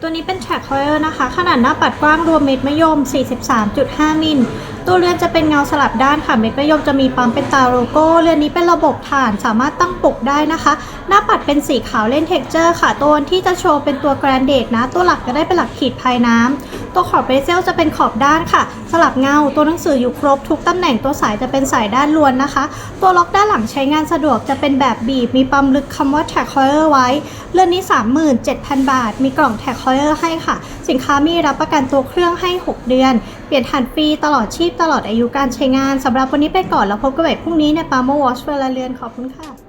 ตัวนี้เป็นแท็กคอยเลอร์นะคะ ขนาดหน้าปัดกว้างรวมเม็ดมะยม 43.5 มิล ตัวเรือนจะเป็นเงาสลับด้านค่ะ เม็ดมะยมจะมีปั๊มเป็นตาโลโก้ เรือนนี้เป็นระบบฐานสามารถตั้งปลุกได้นะคะ หน้าปัดเป็นสีขาวเล่นเท็กเจอร์ค่ะ ตัวที่จะโชว์เป็นตัวแกรนเดตนะ ตัวหลักจะได้เป็นหลักขีดภายน้ำตัวขอบเบเซลจะเป็นขอบด้านค่ะ สลับเงา ตัวหนังสืออยู่ครบทุกตำแหน่ง ตัวสายจะเป็นสายด้านล้วนนะคะ ตัวล็อกด้านหลังใช้งานสะดวกจะเป็นแบบบีบ มีปั๊มลึกคำว่าแท็กคอยเลอร์ไว้ เรือนนี้ 37,000 บาท มีกล่องแท็กคอยเลอร์ให้ค่ะ สินค้ามีรับประกันตัวเครื่องให้ 6 เดือน เปลี่ยนถ่านฟรีตลอดชีพตลอดอายุการใช้งานสำหรับวันนี้ไปก่อนแล้วพบกันใหม่พรุ่งนี้ในปาโมวอชเวลาเรือนขอบคุณค่ะ